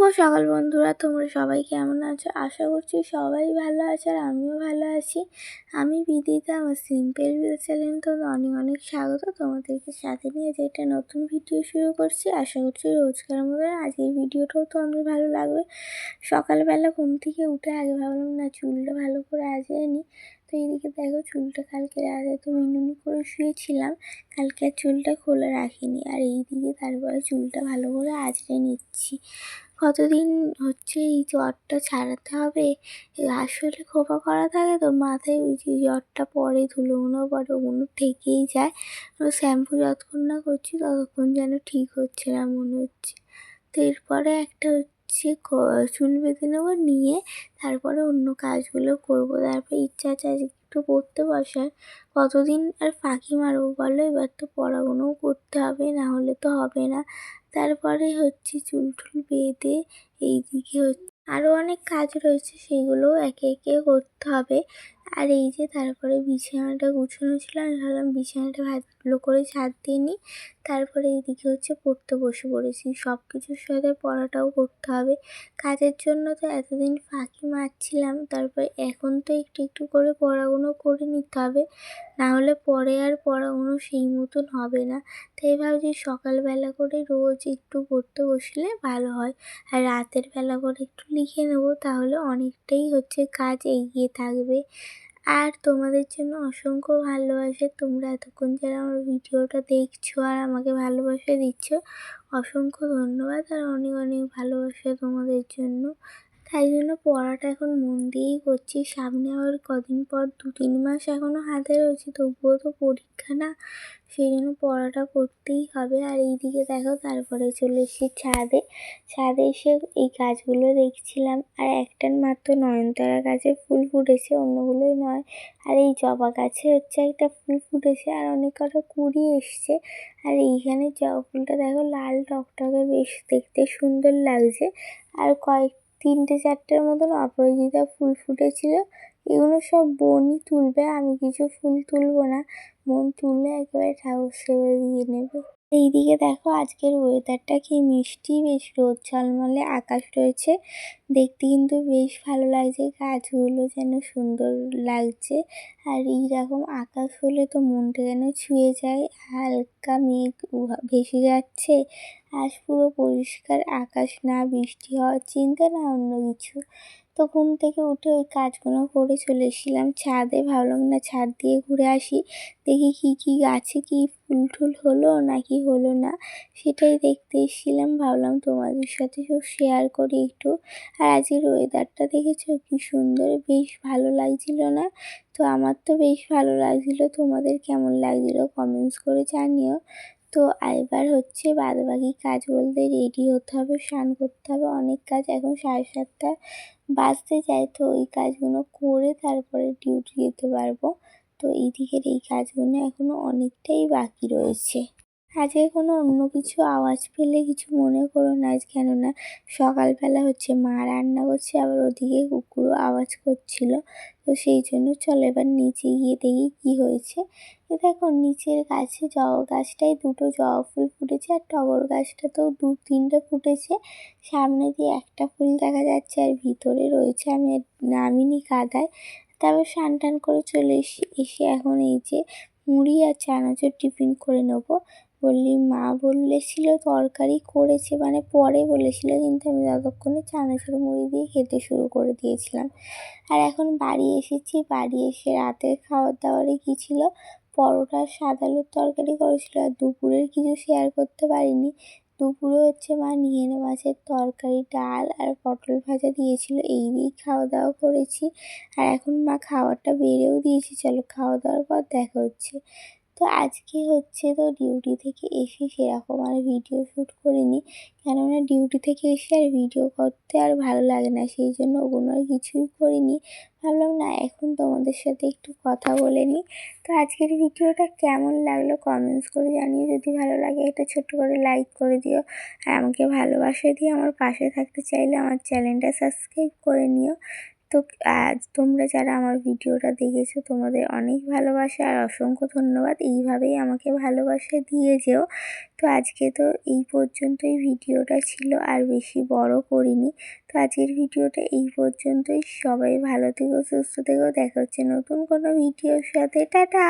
শুভ সকাল বন্ধুরা, তোমরা সবাই কেমন আছো? আশা করছি সবাই ভালো আছে আর আমিও ভালো আছি। আমি বিদিতা, আমার সিম্পল ভিডিও চ্যানেল তো অনেক অনেক স্বাগত। তোমাদেরকে সাথে নিয়ে যে একটা নতুন ভিডিও শুরু করছি। আশা করছি রোজকার মতো আজকের ভিডিওটাও তো আমাদের ভালো লাগবে। সকালবেলা ঘুম থেকে উঠে আগে ভাবলাম, না, চুলটা ভালো করে আজকে নিই তো এইদিকে দেখো, চুলটা কালকে রাতে তো মিনুনি করে শুয়েছিলাম। কালকে আর চুলটা খোলা রাখিনি। আর এইদিকে তারপরে চুলটা ভালো করে আজরে নিচ্ছি। কতদিন হচ্ছে এই জ্বরটা ছাড়াতে হবে? আসলে খোপা করা থাকে তো, মাথায় ওই যে জ্বরটা পরে ধুলোগুলো পরে ওগুলো থেকেই যায়। শ্যাম্পু যতক্ষণ না করছি ততক্ষণ যেন ঠিক হচ্ছে না মনে হচ্ছে। তো এরপরে একটা হচ্ছে চুল বেঁধে নেব নিয়ে তারপরে অন্য কাজগুলো করব। তারপরে ইচ্ছা আছে একটু পড়তে বসার। কতদিন আর ফাঁকি মারবো বলো? এবার তো পড়াগুলোও করতে হবে, না হলে তো হবে না। তারপরে হচ্ছে চুল টুল বেঁধে এইদিকে হচ্ছে আরও অনেক কাজ রয়েছে, সেগুলোও একে একে করতে হবে। আর এই যে তারপরে বিছানাটা গুছানো ছিল, আমি ভাবলাম বিছানাটা ভালো করে ছাদ দিয়ে নিই। তারপরে এইদিকে হচ্ছে পড়তে বসে পড়েছি। সব কিছুর সাথে পড়াটাও করতে হবে। কাজের জন্য তো এতদিন ফাঁকি মারছিলাম। তারপরে এখন তো একটু একটু করে পড়াগুলো করে নিতে হবে। না হলে পরে আর পড়াগুলো সেই মতন হবে না। তাই ভাবছি সকালবেলা করে রোজ একটু পড়তে বসলে ভালো হয়। আর রাতের বেলা করে একটু লিখে নেব, তাহলে অনেকটাই হচ্ছে কাজ এগিয়ে থাকবে। আর তোমাদের জন্য অসংখ্য ভালোবাসে। তোমরা এতক্ষণ যারা আমার ভিডিওটা দেখছ আর আমাকে ভালোবাসা দিচ্ছ, অসংখ্য ধন্যবাদ আর অনেক অনেক ভালোবাসা তোমাদের জন্য। তাই জন্য পড়াটা এখন মন দিয়েই করছি। সামনে আবার কদিন পর দু তিন মাস এখনও হাতে রয়েছে, তবুও তো পরীক্ষা না। সেই জন্য পড়াটা করতেই হবে। আর এইদিকে দেখো, তারপরে চলে এসেছি ছাদে। ছাদে এসে এই গাছগুলো দেখছিলাম। আর একটার মাত্র নয়নতারা গাছে ফুল ফুটেছে, অন্যগুলোই নয়। আর এই জবা গাছে হচ্ছে একটা ফুল ফুটেছে, আর অনেক কটা কুড়ি এসছে। আর এইখানে জবা ফুলটা দেখো, লাল টকটকে বেশ দেখতে সুন্দর লাগছে। আর কয়েক তিনটে চারটের মতন অপরাজিতা ফুল ফুটেছিল। এগুলো সব বোনই তুলবে, আমি কিছু ফুল তুলবো না। বোন তুললে একেবারে ঠাকুর সেবা দিয়ে নেবে। এইদিকে দেখো আজকের ওয়েদারটা কি মিষ্টি, বেশ রোদ ঝলমলে আকাশ রয়েছে। দেখতে কিন্তু বেশ ভালো লাগছে, গাছগুলো যেন সুন্দর লাগছে। আর এইরকম আকাশ হলে তো মনটা যেন ছুঁয়ে যায়, হালকা মেঘ ভেসে যাচ্ছে। আজ পুরো পরিষ্কার আকাশ, না বৃষ্টি হওয়ার চিন্তা, না অন্য কিছু। তো ঘুম থেকে উঠে ওই কাজগুলো করে চলে এসেছিলাম। ছাদে ভাবলাম, না ছাদ দিয়ে ঘুরে আসি, দেখি কী কী গাছে কী ফুল টুল হলো নাকি হলো না। সেটাই দেখতে এসেছিলাম, ভাবলাম তোমাদের সাথে সব শেয়ার করি একটু। আর আজকের ওয়েদারটা দেখেছ? কি সুন্দর, বেশ ভালো লাগছিল না? তো আমার তো বেশ ভালো লাগছিল, তোমাদের কেমন লাগছিল? কমেন্টস করে জানিও। তো এবার হচ্ছে বাদবাকি কাজ বলতে রেডি হতে হবে, স্নান করতে হবে। অনেক কাজ এখন সাড়ে সাতটা বাজতে যায়, তো ওই কাজগুলো করে তারপরে ডিউটি যেতে পারব। তো এই দিকের এই কাজগুলো এখনও অনেকটাই বাকি রয়েছে। আজকে কোনো অন্য কিছু আওয়াজ পেলে কিছু মনে করো না আজ, কেননা সকালবেলা হচ্ছে মা রান্না করছে, আবার ওদিকে কুকুরও আওয়াজ করছিল। তো সেই জন্য চলো এবার নিচে গিয়ে দেখি কী হয়েছে। এ দেখো, নিচের গাছে জবা গাছটায় দুটো জবা ফুল ফুটেছে আর টগর গাছটাতেও দু তিনটে ফুটেছে। সামনে দিয়ে একটা ফুল দেখা যাচ্ছে আর ভিতরে রয়েছে। আমি নামিনি কাদায় তারপর স্নান টান করে চলে এসে এসে এখন এই যে মুড়ি আর চানাচুর টিফিন করে নেব। বললি, মা বলেছিল তরকারি করেছে। মানে পরে বলেছিল, কিন্তু আমি ততক্ষণে চানাচুর মুড়ি দিয়ে খেতে শুরু করে দিয়েছিলাম। আর এখন বাড়ি এসেছি। বাড়ি এসে রাতের খাওয়ার দাবারে কী ছিল? পরোটা সাদা আলুর তরকারি করেছিল। আর দুপুরের কিছু শেয়ার করতে পারিনি। দুপুরে হচ্ছে মা নিয়ে মাছের তরকারি, ডাল আর পটল ভাজা দিয়েছিল। এই দিয়েই খাওয়া দাওয়া করেছি। আর এখন মা খাবারটা বেড়েও দিয়েছি। চলো খাওয়া দাওয়ার পর দেখা হচ্ছে। তো আজকে হচ্ছে তো ডিউটি থেকে এসে সেরকম আর ভিডিও শ্যুট করিনি। কেননা ডিউটি থেকে এসে আর ভিডিও করতে আর ভালো লাগে না, সেই জন্য ওগুলো আর কিছুই করিনি। ভাবলাম না, এখন তোমাদের সাথে একটু কথা বলে নিই। তো আজকের ভিডিওটা কেমন লাগল কমেন্টস করে জানিয়ে যদি ভালো লাগে একটা ছোট্ট করে লাইক করে দিও। আর আমাকে ভালোবাসা দিয়ে আমার পাশে থাকতে চাইলে আমার চ্যানেলটা সাবস্ক্রাইব করে নিও। তো আজ তোমরা যারা আমার ভিডিওটা দেখেছ, তোমাদের অনেক ভালোবাসা আর অসংখ্য ধন্যবাদ। এইভাবেই আমাকে ভালোবাসা দিয়ে যেও। তো আজকে তো এই পর্যন্তই ভিডিওটা ছিল, আর বেশি বড় করিনি। তো আজকের ভিডিওটা এই পর্যন্তই। সবাই ভালো থেকো, সুস্থ থেকো। দেখা হচ্ছে নতুন কোনো ভিডিওর সাথে। টাটা!